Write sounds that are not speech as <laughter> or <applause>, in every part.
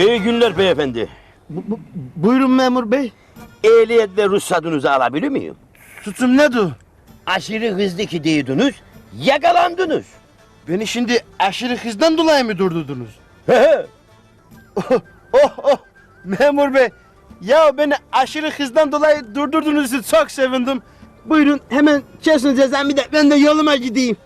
İyi günler beyefendi. Bu- bu- buyurun memur bey. Ehliyetle ruhsatınızı alabilir miyim? Suçum nedir? Aşırı hızlı gidiydiniz, yakalandınız. Beni şimdi aşırı hızdan dolayı mı durdurdunuz? He he. Oh oh oh memur bey. Ya beni aşırı hızdan dolayı durdurduğunuz için çok sevindim. Buyurun hemen kesin cezamı da ben de yoluma gideyim.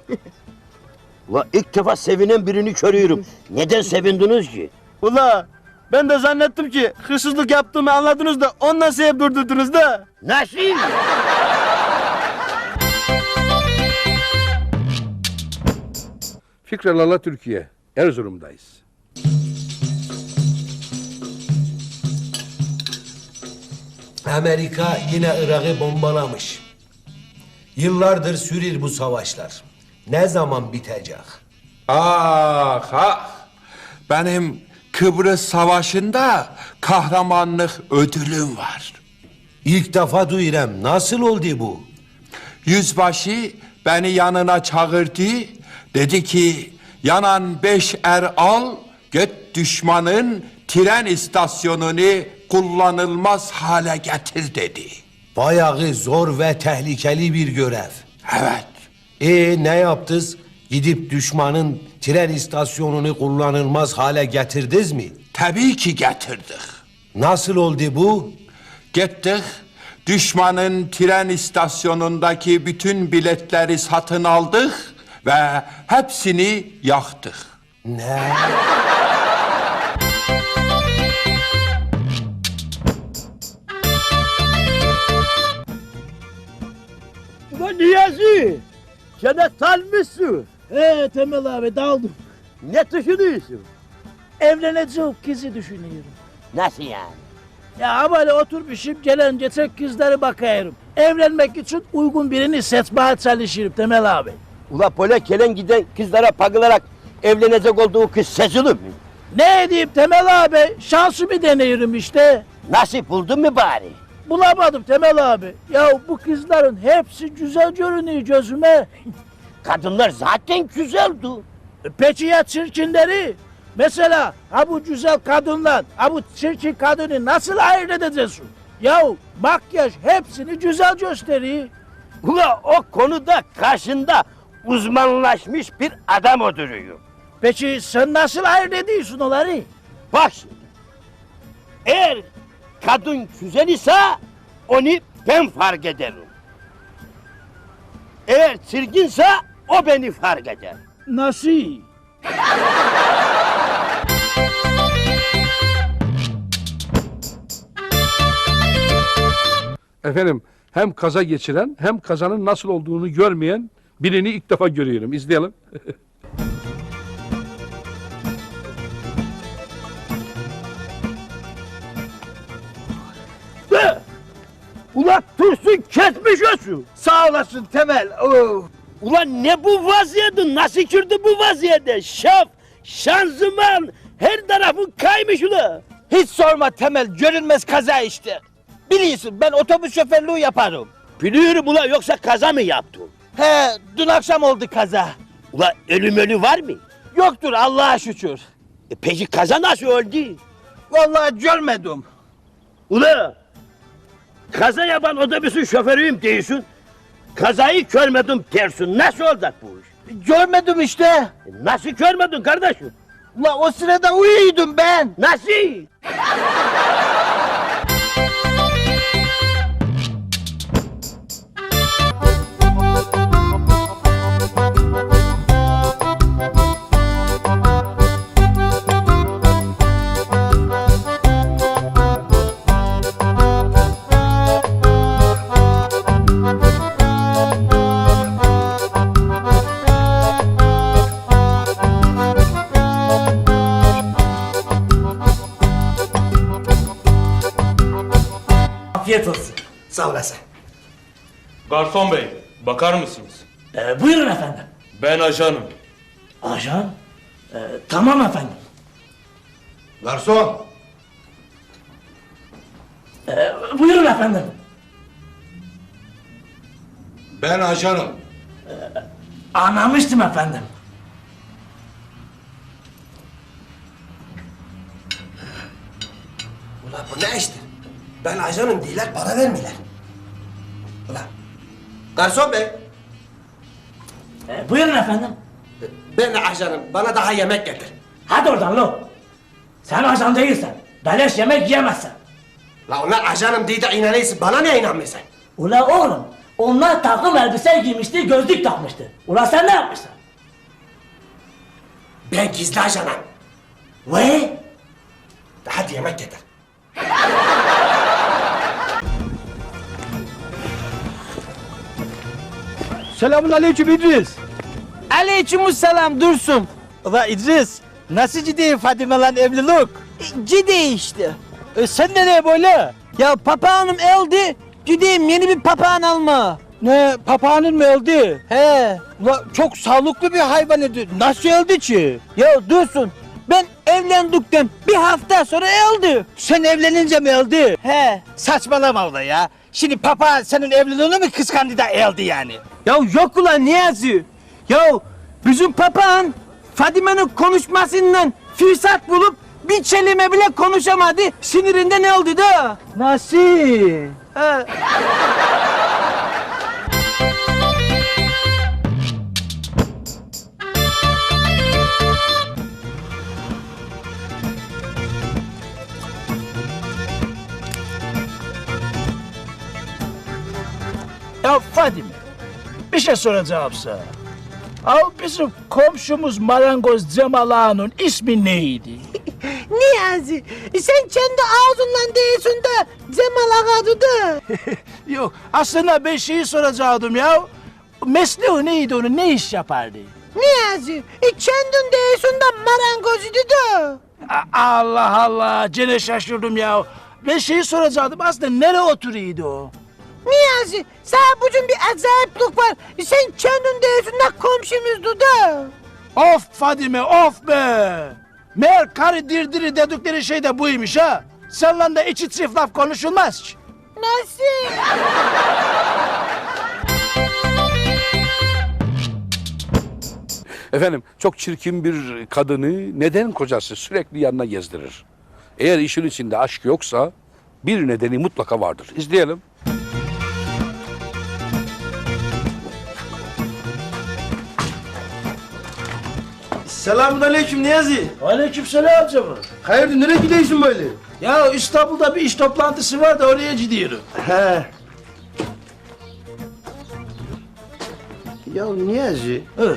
Ula ilk defa sevinen birini görüyorum. Neden sevindiniz ki? Ula ben de zannettim ki hırsızlık yaptığımı anladınız da ondan sebep durdurdunuz da. Nasıl? Fikralala Türkiye. Erzurum'dayız. Amerika yine Irak'ı bombalamış. Yıllardır sürür bu savaşlar. Ne zaman bitecek? Ah ah. Benim Kıbrıs Savaşı'nda kahramanlık ödülüm var. İlk defa duyuram. Nasıl oldu bu? Yüzbaşı beni yanına çağırdı. Dedi ki yanan beş er al git düşmanın tren istasyonunu kullanılmaz hale getir dedi. Bayağı zor ve tehlikeli bir görev. Evet. E ne yaptınız? Gidip düşmanın tren istasyonunu kullanılmaz hale getirdiniz mi? Tabii ki getirdik. Nasıl oldu bu? Gittik. Düşmanın tren istasyonundaki bütün biletleri satın aldık ve hepsini yaktık. Ne? Ulan Niyazi! Gene salmışsın. He Temel abi daldım. Ne düşünüyorsun? Evleneceğim kızı düşünüyorum. Nasıl yani? Ya böyle oturmuşum gelen geçen kızları bakıyorum. Evlenmek için uygun birini seçmeye çalışıyorum Temel abi. Ula pole gelen giden kızlara pakılarak evlenecek olduğu kız seçilir mi? Ne edeyim Temel abi? Şansımı deniyorum işte. Nasıl buldun mu bari? Bulamadım Temel abi. Ya bu kızların hepsi güzel görünüyor gözüme. Kadınlar zaten güzeldi. E Peki ya çirkinleri? Mesela ha bu güzel kadınla ha bu çirkin kadını nasıl ayırt edeceksin? Ya makyaj hepsini güzel gösteriyor. Ula o konuda karşında uzmanlaşmış bir adam oturuyor. Peki sen nasıl ayırt ediyorsun onları? Bak şimdi. Eğer kadın güzel ise onu ben fark ederim. Eğer çirkinse o beni fark eder. Nasıl? Efendim hem kaza geçiren hem kazanın nasıl olduğunu görmeyen birini ilk defa görüyorum. İzleyelim. Hı! Ula tursun kesmiş olsun. Sağ olasın Temel. Oh. Ulan ne bu vaziyeti? Nasıl girdi bu vaziyete? Şaf, şanzıman, her tarafın kaymış ula. Hiç sorma Temel görünmez kaza işte. Biliyorsun ben otobüs şoförlüğü yaparım. Biliyorum ula yoksa kaza mı yaptın? He dün akşam oldu kaza. Ula ölüm ölü var mı? Yoktur Allah'a şükür. E peki kaza nasıl oldu? Vallahi görmedim. Ula kaza yapan otobüsün şoförüyüm diyorsun. Kazayı görmedim dersin. Nasıl olacak bu iş? Görmedim işte. E Nasıl görmedin kardeşim? Ula o sırada uyuyordum ben. Nasıl? Sağ olasın. Garson bey, bakar mısınız? Ee, buyurun efendim. Ben ajanım. Ajan? Ee, tamam efendim. Garson! Ee, buyurun efendim. Ben ajanım. Anlamıştım efendim. Ulan bu ne iştir? Ben ajanım değiller, para vermiyorlar. Ulan. Garson bey, E, buyurun efendim. ben ajanım. Bana daha yemek getir. Hadi oradan lo. Sen ajan değilsen. Beleş yemek yiyemezsin. La onlar ajanım diye de inanıyorsun. Bana ne inanmıyorsun? Ula oğlum. Onlar takım elbise giymişti, gözlük takmıştı. Ula sen ne yapmışsın? Ben gizli ajanım. Ve? Hadi yemek getir. <laughs> Selamun aleyküm İdris. Aleykümselam Dursun. Ulan İdris, nasıl ciddi Fadime lan evlilik? Ciddi işte. E sen nereye böyle? Ya papağanım öldü. Gideyim yeni bir papağan alma. Ne papağanın mı öldü? He. Ulan çok sağlıklı bir hayvan öldü. Nasıl öldü ki? Ya Dursun, ben evlendikten bir hafta sonra öldü. Sen evlenince mi öldü? He. Saçmalama ulan ya. Şimdi papağan senin evliliğini mi kıskandı da öldü yani? Ya yok ulan Niyazi. Ya bizim papağan Fadime'nin konuşmasından fırsat bulup bir kelime bile konuşamadı. Sinirinden ne oldu da? Nasıl? Ha. Şey soracağım sana. Al bizim komşumuz marangoz Cemal Ağa'nın ismi neydi? <laughs> Niyazi, sen kendi ağzından değilsin de Cemal Ağa'dı da. <laughs> Yok, aslında ben şeyi soracaktım ya. Mesleği neydi onun, ne iş yapardı? Niyazi, e, kendin değilsin de marangozuydu da. A- Allah Allah, gene şaşırdım ya. Ben şeyi soracaktım, aslında nereye oturuyordu o? Niyazi, sana bugün bir acayiplik var. Sen kendin değilsin de komşumuzdu da. Of Fadime, of be! Meğer karı dirdiri dedikleri şey de buymuş ha. Seninle de içi çift laf konuşulmaz ki. Nasıl? Efendim çok çirkin bir kadını neden kocası sürekli yanına gezdirir? Eğer işin içinde aşk yoksa bir nedeni mutlaka vardır. İzleyelim. Selamun aleyküm Niyazi. Aleykümselam Cemal. Hayırdır nereye gidiyorsun böyle? Ya İstanbul'da bir iş toplantısı var da oraya gidiyorum. He. Ya Niyazi, Hı.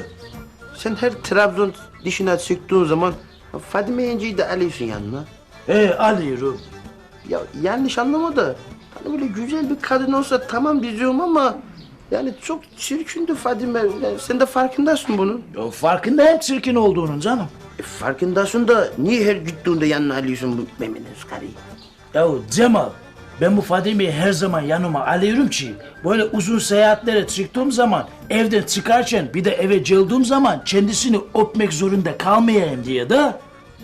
sen her Trabzon dişine çıktığın zaman Fadime yengeyi de alıyorsun yanına. E alıyorum. Ya yanlış anlama da hani böyle güzel bir kadın olsa tamam diyeceğim ama yani çok çirkindi Fadime. Yani sen de farkındasın bunun. Yok farkındayım çirkin olduğunun canım. E, farkındasın da niye her gittiğinde yanına alıyorsun bu memeniz karıyı? Ya Cemal ben bu Fadime'yi her zaman yanıma alıyorum ki böyle uzun seyahatlere çıktığım zaman evden çıkarken bir de eve geldiğim zaman kendisini öpmek zorunda kalmayayım diye de.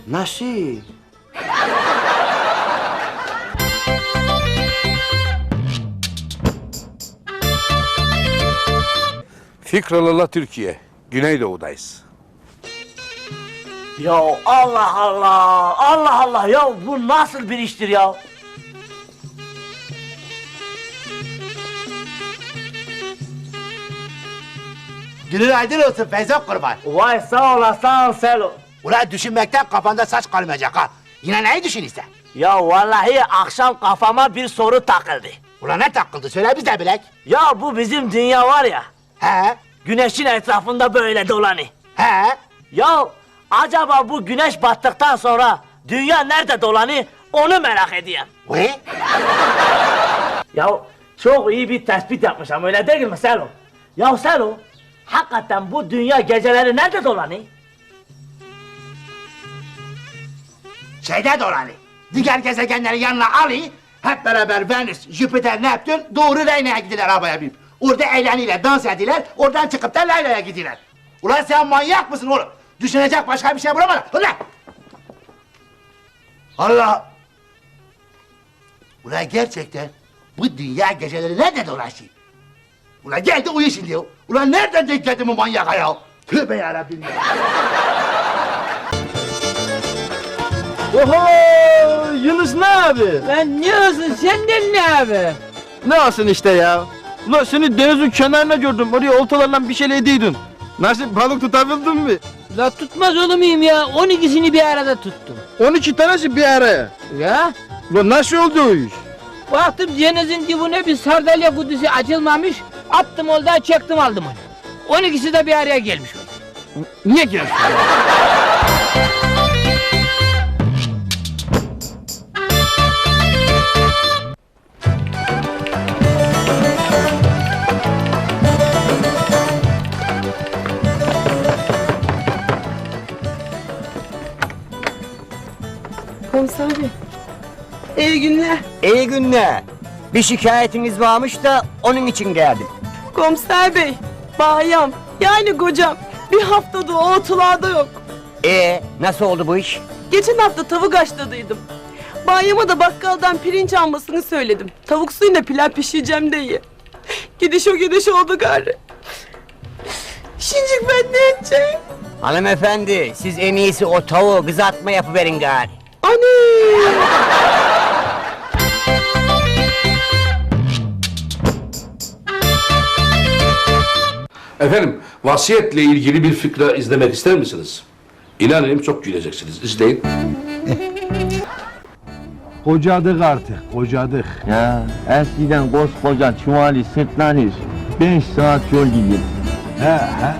Nasıl? Fikralala Türkiye. Güneydoğu'dayız. Ya Allah Allah, Allah Allah ya bu nasıl bir iştir ya? Günün aydın olsun Feyzo kurban. Vay sağ ola sağ ol Selo. Ulan düşünmekten kafanda saç kalmayacak ha. Yine neyi düşünürsen? Ya vallahi akşam kafama bir soru takıldı. Ulan ne takıldı söyle biz de bilek. Ya bu bizim dünya var ya, He? güneşin etrafında böyle dolanı. He? Ya acaba bu güneş battıktan sonra dünya nerede dolanı onu merak ediyorum. Ve? Ya çok iyi bir tespit yapmışım öyle değil mi Selo? Ya Selo, hakikaten bu dünya geceleri nerede dolanı? Şeyde dolanı. Diğer gezegenleri yanına alayım. Hep beraber Venüs, Jüpiter, Neptün doğru Reyna'ya gidiler arabaya binip. Orada eğleniyorlar, dans ediler. Oradan çıkıp da Leyla'ya gidiler. Ulan sen manyak mısın oğlum? Düşünecek başka bir şey bulamadın. Ulan! Allah! Ulan gerçekten bu dünya geceleri nerede dolaşıyor? Ulan gel de uyu şimdi. Ulan nereden denk geldi bu manyak ya? Tövbe yarabbim ya. Oho! Yunus ne abi? Lan ne olsun senden ne abi? Ne olsun işte ya. Ulan seni denizin kenarına gördüm. Oraya oltalarla bir şeyle ediydin. Nasıl balık tutabildin mi? La tutmaz olur muyum ya? 12'sini bir arada tuttum. 12 tanesi bir araya. Ya Ulan nasıl oldu o iş? baktım denizin dibine bir sardalya kutusu açılmamış. Attım olda çektim aldım onu. 12'si de bir araya gelmiş oldu. Niye gelsin? İyi günler. Bir şikayetiniz varmış da onun için geldim. Komiser Bey. Bayam. Yani kocam. Bir haftadır ortalarda yok. Ee, nasıl oldu bu iş? Geçen hafta tavuk haşladıydım. Bayama da bakkaldan pirinç almasını söyledim. Tavuk suyuyla pilav pişireceğim diye. Gidiş o gidiş oldu gari. Şincik ben ne edeceğim? Hanımefendi, siz en iyisi o tavuğu kızartma yapıverin gari. Anne! Efendim vasiyetle ilgili bir fikra izlemek ister misiniz? İnanın çok güleceksiniz. İzleyin. <laughs> Kocadık artık, kocadık. Ya eskiden koskoca çuvali sırtlanır. 5 saat yol gidiyor. He he.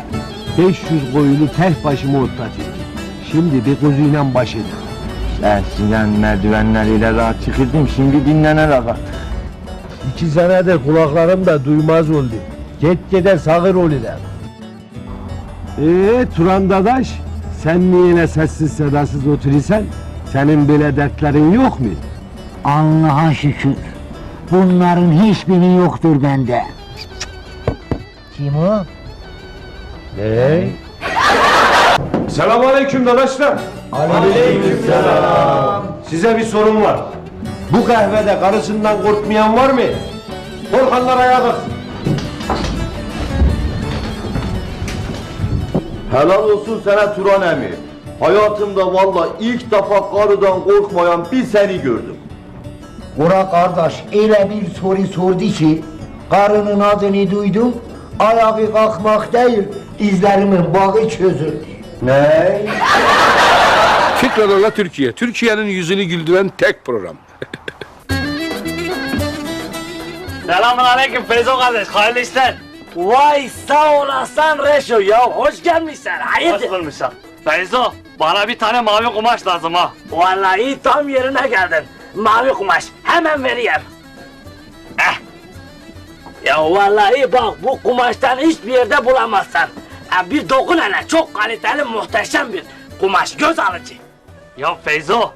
500 koyunu tek başıma otlatırdım. Şimdi bir kuzuyla baş ederim. Eskiden merdivenleriyle rahat çıkırdım şimdi dinlenerek artık. İki senedir kulaklarım da duymaz oldu. Gitgide sağır oluyor. Ee Turan dadaş, sen niye sessiz sedasız oturuyorsun? Senin bile dertlerin yok mu? Allah'a şükür. Bunların hiçbiri yoktur bende. Kim o? Hey. <laughs> Selamünaleyküm dadaşlar. Aleykümselam. Size bir sorum var. Bu kahvede karısından korkmayan var mı? Korkanlar ayağa kalksın. Helal olsun sana Turan emi. Hayatımda valla ilk defa karıdan korkmayan bir seni gördüm. Bura kardeş öyle bir soru sordu ki karının adını duydum ayağı kalkmak değil izlerimin bağı çözüldü. Ne? Fikralarla Türkiye. Türkiye'nin yüzünü güldüren tek program. Selamun aleyküm Feyzo kardeş, hayırlı işler. Vay sağ olasın Reşo ya, hoş gelmişsin, hayırdır? Hoş bulmuşum. Feyzo, bana bir tane mavi kumaş lazım ha. Vallahi tam yerine geldin. Mavi kumaş, hemen vereyim. Eh. Ya vallahi bak bu kumaştan hiçbir yerde bulamazsın. Ha, bir dokun hele, çok kaliteli muhteşem bir kumaş, göz alıcı. Ya Feyzo,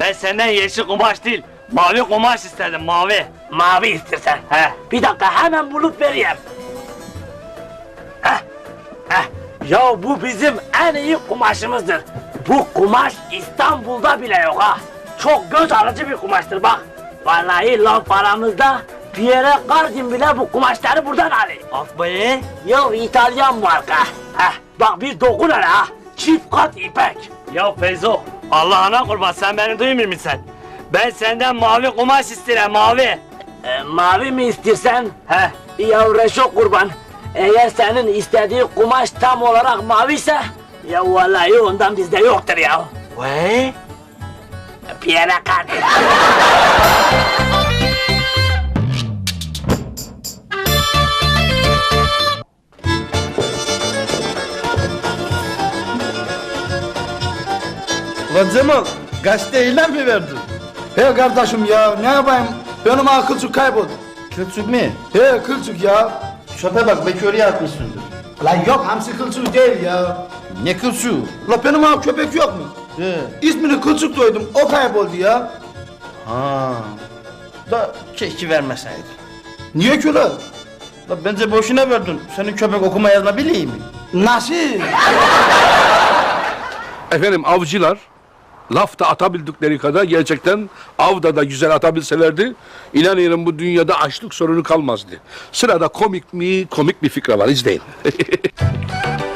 ben senden yeşil kumaş değil, mavi kumaş istedim, mavi. Mavi istersen. He. Bir dakika hemen bulup vereyim. Heh. Heh. Ya bu bizim en iyi kumaşımızdır. Bu kumaş İstanbul'da bile yok ha. Çok göz alıcı bir kumaştır bak. Vallahi lan paramızda Pierre Cardin bile bu kumaşları buradan alıyor. Af be. Ya İtalyan marka. Heh. Bak bir dokun hele ha. Çift kat ipek. Ya Feyzo, Allah'ına kurban sen beni duymuyor musun? Ben senden mavi kumaş isterim mavi. E, mavi mi istersen? He. Ya Reşo kurban. Eğer senin istediğin kumaş tam olarak maviyse ya vallahi ondan bizde yoktur ya. Ve? Pierre Cardin. Ulan Cemal, gazeteyle mi verdin? He kardeşim ya ne yapayım? Benim ağa kılçık kayboldu. Kılçık mı? He kılçık ya. Şöpe bak, belki oraya atmışsındır. Lan yok hamsi kılçığı değil ya. Ne kılçığı? La benim ağa köpek yok mu? He. İsmini kılçık duydum o kayboldu ya. Ha. Da keşke vermeseydin. Niye ki la? La bence boşuna verdin. Senin köpek okuma yazma biliyor mi? Nasıl? Efendim avcılar lafta atabildikleri kadar gerçekten avda da güzel atabilselerdi inanıyorum bu dünyada açlık sorunu kalmazdı. Sırada komik mi komik bir fikra var izleyin. <laughs>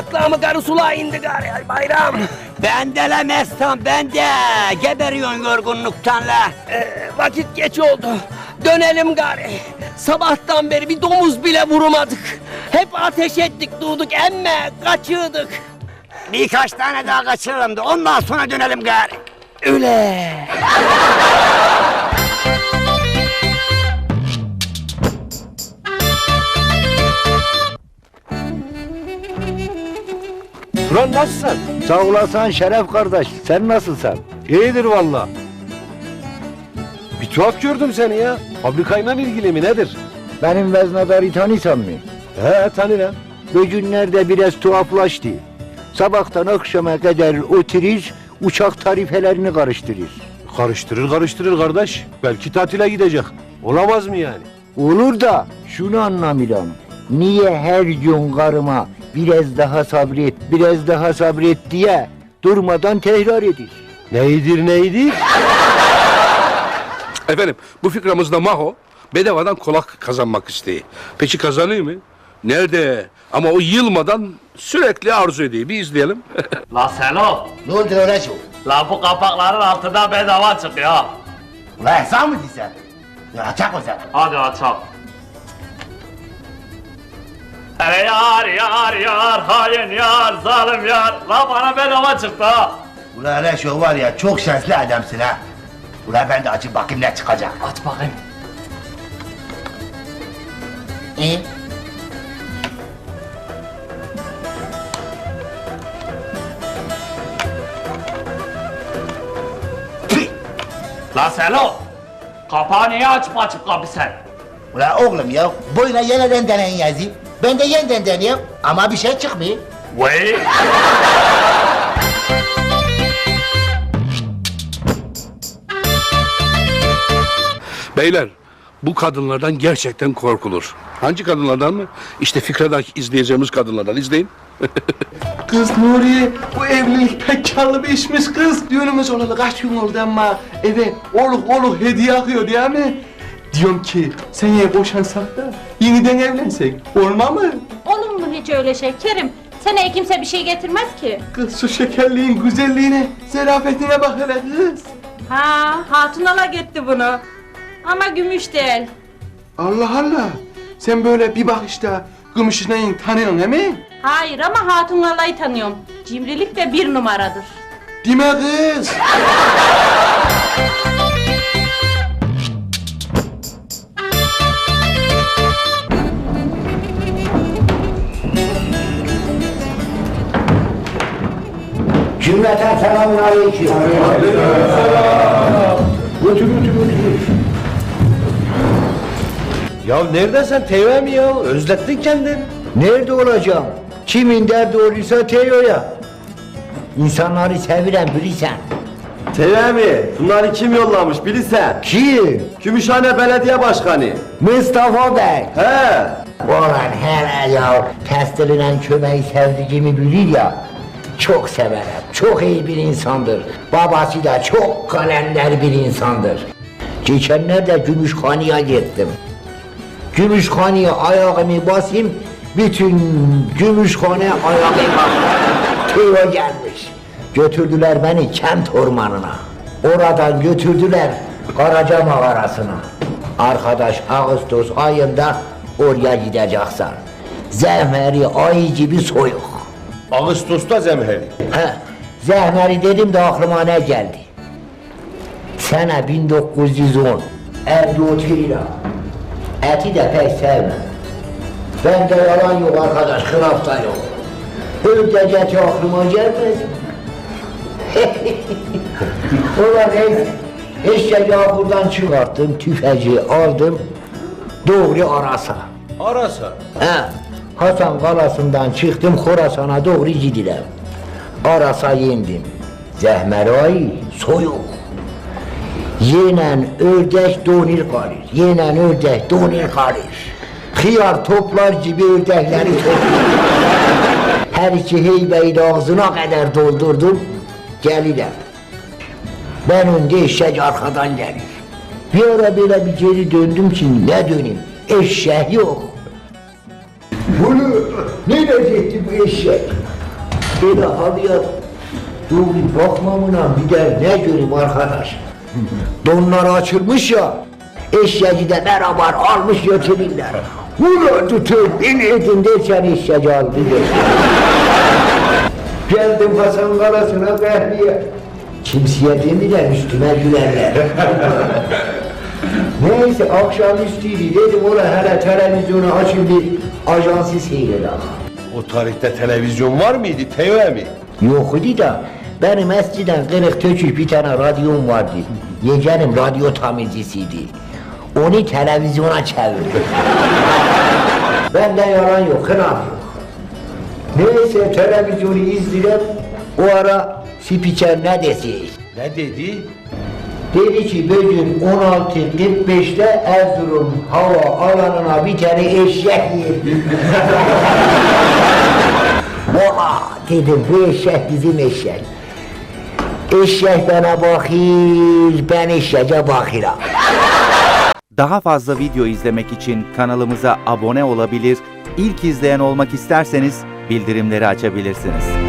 Ayaklarımı karı sulağa indi gari ay bayram. Ben de la Mestan ben de. Geberiyorsun yorgunluktan la. Ee, vakit geç oldu. Dönelim gari. Sabahtan beri bir domuz bile vurmadık. Hep ateş ettik durduk emme kaçırdık. Birkaç tane daha kaçırırım da ondan sonra dönelim gari. Öyle. Turan nasılsın? Sağ olasın Şeref kardeş. Sen nasılsın? İyidir valla. Bir tuhaf gördüm seni ya. Fabrikayla ilgili mi nedir? Benim veznadarı tanıyorsan mı? He tanırım. Bugünlerde biraz tuhaflaştı. Sabahtan akşama kadar oturur, uçak tarifelerini karıştırır. Karıştırır karıştırır kardeş. Belki tatile gidecek. Olamaz mı yani? Olur da şunu anlamıyorum. Niye her gün karıma biraz daha sabret, biraz daha sabret diye durmadan tekrar edir? Neydir neydir? Efendim bu fikramızda Maho bedavadan kolak kazanmak isteği. Peki kazanıyor mu? Nerede? Ama o yılmadan sürekli arzu ediyor. Bir izleyelim. <laughs> La Selo. Ne oldu öyle şu? La bu kapakların altında bedava çıkıyor. Ulan hesap mı diysen? Ya çak o zaman. Hadi açalım. Hele yar yar yar hain yar zalim yar La bana bedava çıktı ha Ulan hele şu var ya çok şanslı adamsın ha. Ulan ben de açıp bakayım ne çıkacak. Aç bakayım İyi. La Selo Kapağı niye açıp açıp kapı sen Ulan oğlum ya boyuna yeniden deneyin yazayım. Ben de yeniden deneyeyim ama bir şey çıkmıyor. Vay Beyler bu kadınlardan gerçekten korkulur. Hangi kadınlardan mı? İşte Fikra'daki izleyeceğimiz kadınlardan. izleyin. <laughs> Kız Nuriye bu evlilik pek karlı bir işmiş kız. Düğünümüz olalı kaç gün oldu ama eve oluk oluk hediye akıyor değil mi? Diyorum ki seneye boşansak da yeniden evlensek olma mı? Olur mu hiç öyle şey Kerim? Seneye kimse bir şey getirmez ki. Kız şu şekerliğin güzelliğine, zarafetine bak hele kız. Ha, hatun ala gitti bunu. Ama gümüş değil. Allah Allah. Sen böyle bir bakışta gümüşüneyin tanıyorsun değil mi? Hayır ama hatun alayı tanıyorum. Cimrilik de bir numaradır. Dime kız. <laughs> Cümleten selamun aleyküm. Götür götür götür. Ya nereden sen TV mi ya? Özlettin kendin. Nerede olacağım? Kimin derdi olursa Teo'ya. İnsanları sevilen bilirsen. TV mi? Bunları kim yollamış bilirsen? Kim? Gümüşhane Belediye Başkanı. Mustafa Bey. He. Ulan hele ya pestiliyle kömeği sevdiğimi bilir ya. Çok severim. Çok iyi bir insandır. Babası da çok kalender bir insandır. Geçenlerde Gümüşhane'ye gittim. Gümüşhane'ye ayağımı basayım, bütün Gümüşhane ayağıma <laughs> Tüyo gelmiş. Götürdüler beni kent ormanına. Oradan götürdüler Karaca mağarasına. Arkadaş Ağustos ayında oraya gideceksin. Zehmeri ay gibi soyuk. Ağustos'ta zemheri. He, zehmeri dedim de aklıma ne geldi? Sene 1910. Evde oturuyor. Eti de pek sevmem. Bende yalan yok arkadaş, hılaf da yok. Ördek eti aklıma gelmez. <laughs> Ulan neyse. Eşeği buradan çıkarttım, tüfeci aldım. Doğru Aras'a. Arasa. He, Hasan kalasından çıktım Khorasan'a doğru gidiyorum. Aras'a indim. Zehmeray soyuk. Yenen ördek donir kalır. Yenen ördek donir kalır. Hıyar toplar gibi ördekleri toplar. Her iki heybeyi ağzına kadar doldurdum. Gelirler. Ben önde eşek arkadan gelir. Bir ara böyle bir geri döndüm ki ne döneyim. Eşek yok. Bunu Ne lezzetli bu eşek. Böyle halıya dur bir bakmamına bir de ne göreyim arkadaş. Donları açılmış ya. Eşyacı da beraber almış götürürler. Ulan tutup bin edin derken eşyacı aldı götürdü. Geldim Hasan Karası'na Behriye. Kimseye demeden üstüme gülerler. <laughs> Neyse akşam üstüydü dedim ona hele televizyonu açın bir ajansı seyredelim. O tarihte televizyon var mıydı Teo mi? Yok idi da benim eskiden kırık tökük bir tane radyom vardı. Yeğenim radyo tamircisiydi. Onu televizyona çevirdi. Bende <laughs> yalan yok, kınaf yok. Neyse televizyonu izledim. O ara spiker ne deseydi? Ne dedi? Dedi ki bugün 16.45'te Erzurum hava alanına bir tane eşek girdi. <laughs> Valla dedim bu eşek bizim eşek. Eşek bana bakır, ben eşeğe bakıram. Daha fazla video izlemek için kanalımıza abone olabilir, ilk izleyen olmak isterseniz bildirimleri açabilirsiniz.